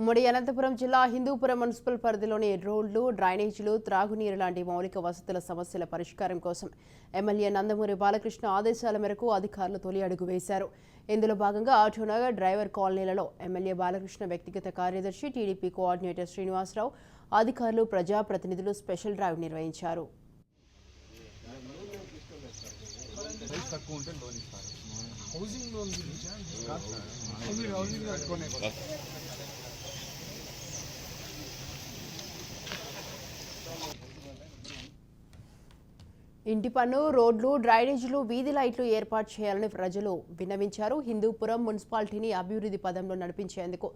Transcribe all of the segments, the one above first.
ఉమ్మడి అనంతపురం జిల్లా హిందూపురం మున్సిపల్ పరిధిలోని రోడ్లు డ్రైనేజీలు త్రాగునీరు లాంటి మౌలిక వసతుల సమస్యల పరిష్కారం కోసం ఎమ్మెల్యే నందమూరి బాలకృష్ణ ఆదేశాల మేరకు అధికారులు తొలి అడుగు వేశారు. ఇందులో భాగంగా ఆటోనగర్ డ్రైవర్ కాలనీలలో ఎమ్మెల్యే బాలకృష్ణ వ్యక్తిగత కార్యదర్శి టీడీపీ కోఆర్డినేటర్ శ్రీనివాసరావు అధికారులు ప్రజాప్రతినిధులు స్పెషల్ డ్రైవ్ నిర్వహించారు. హౌసింగ్ లోన్ ఇంటి పన్ను రోడ్లు డ్రైనేజీలు వీధి లైట్లు ఏర్పాటు చేయాలని ప్రజలు విన్నవించారు. హిందూపురం మున్సిపాలిటీని అభివృద్ధి పదంలో నడిపించేందుకు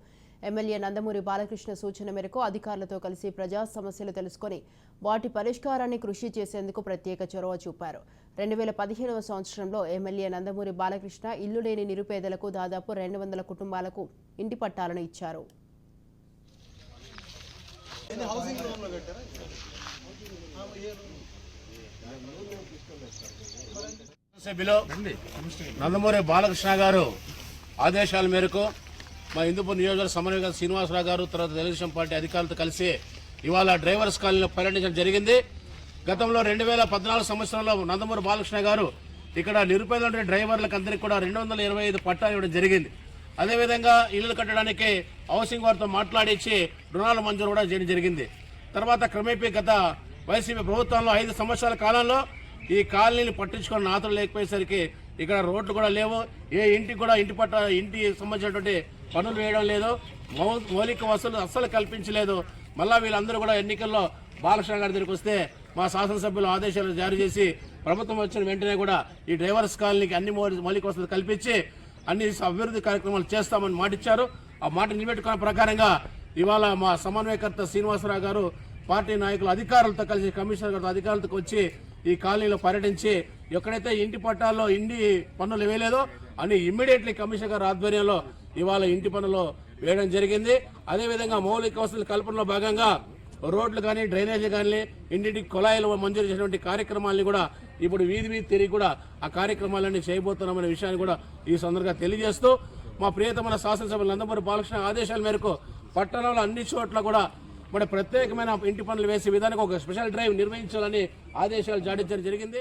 ఎమ్మెల్యే నందమూరి బాలకృష్ణ సూచన మేరకు అధికారులతో కలిసి ప్రజా సమస్యలు తెలుసుకొని వాటి పరిష్కారాన్ని కృషి చేసేందుకు ప్రత్యేక చొరవ చూపారు. రెండు వేల పదిహేనవ సంవత్సరంలో ఎమ్మెల్యే నందమూరి బాలకృష్ణ ఇల్లు లేని నిరుపేదలకు దాదాపు రెండు వందల కుటుంబాలకు ఇంటి పట్టాలను ఇచ్చారు. సభ్యులు నందమూరి బాలకృష్ణ గారు ఆదేశాల మేరకు మా హిందూపూర్ నియోజకవర్గ సమన్వయ శ్రీనివాసరావు గారు తర్వాత తెలుగుదేశం పార్టీ అధికారులతో కలిసి ఇవాళ డ్రైవర్స్ కాలనీలో పర్యటించడం జరిగింది. గతంలో రెండు వేల పద్నాలుగు సంవత్సరంలో నందమూరి బాలకృష్ణ గారు ఇక్కడ నిరుపేద డ్రైవర్లకు అందరికీ కూడా రెండు వందల ఇరవై ఐదు పట్టాలు ఇవ్వడం జరిగింది. అదేవిధంగా ఇల్లు కట్టడానికి హౌసింగ్ వారితో మాట్లాడించి రుణాల మంజూరు కూడా చేయడం జరిగింది. తర్వాత క్రమేపీ గత వైసీపీ ప్రభుత్వంలో ఐదు సంవత్సరాల కాలంలో ఈ కాలనీని పట్టించుకున్న నాతులు లేకపోయేసరికి ఇక్కడ రోడ్లు కూడా లేవు. ఏ ఇంటికి కూడా ఇంటి పట్ట ఇంటి సంబంధించినటువంటి పనులు వేయడం లేదు. మౌలిక వసతులు అస్సలు కల్పించలేదు. మళ్ళా వీళ్ళందరూ కూడా ఎన్నికల్లో బాలకృష్ణ గారి దగ్గరికి వస్తే మా శాసనసభ్యులు ఆదేశాలు జారీ చేసి ప్రభుత్వం వచ్చిన వెంటనే కూడా ఈ డ్రైవర్స్ కాలనీకి అన్ని మౌలిక వసతులు కల్పించి అన్ని అభివృద్ధి కార్యక్రమాలు చేస్తామని మాటిచ్చారు. ఆ మాట నిలబెట్టుకున్న ప్రకారంగా ఇవాళ మా సమన్వయకర్త శ్రీనివాసరావు గారు పార్టీ నాయకులు అధికారులతో కలిసి కమిషనర్ గారితో అధికారులతో వచ్చి ఈ కాలనీలో పర్యటించి ఎక్కడైతే ఇంటి పట్టాల్లో ఇంటి పన్నులు వేయలేదో అని ఇమ్మీడియట్లీ కమిషనర్ గారి ఆధ్వర్యంలో ఇవాళ ఇంటి పనులు వేయడం జరిగింది. అదేవిధంగా మౌలిక వసతుల కల్పనలో భాగంగా రోడ్లు కానీ డ్రైనేజీ కానీ ఇంటింటికి కుళాయిలు మంజూరు చేసినటువంటి కార్యక్రమాలని కూడా ఇప్పుడు వీధి వీధి తిరిగి కూడా ఆ కార్యక్రమాలన్నీ చేయబోతున్నామనే విషయాన్ని కూడా ఈ సందర్భంగా తెలియజేస్తూ మా ప్రియతమైన శాసనసభ నందమూరి బాలకృష్ణ ఆదేశాల మేరకు పట్టణంలో అన్ని చోట్ల కూడా మన ప్రత్యేకమైన ఇంటి పనులు వేసే విధానికి ఒక స్పెషల్ డ్రైవ్ నిర్వహించాలని ఆదేశాలు జారీ చేయడం జరిగింది.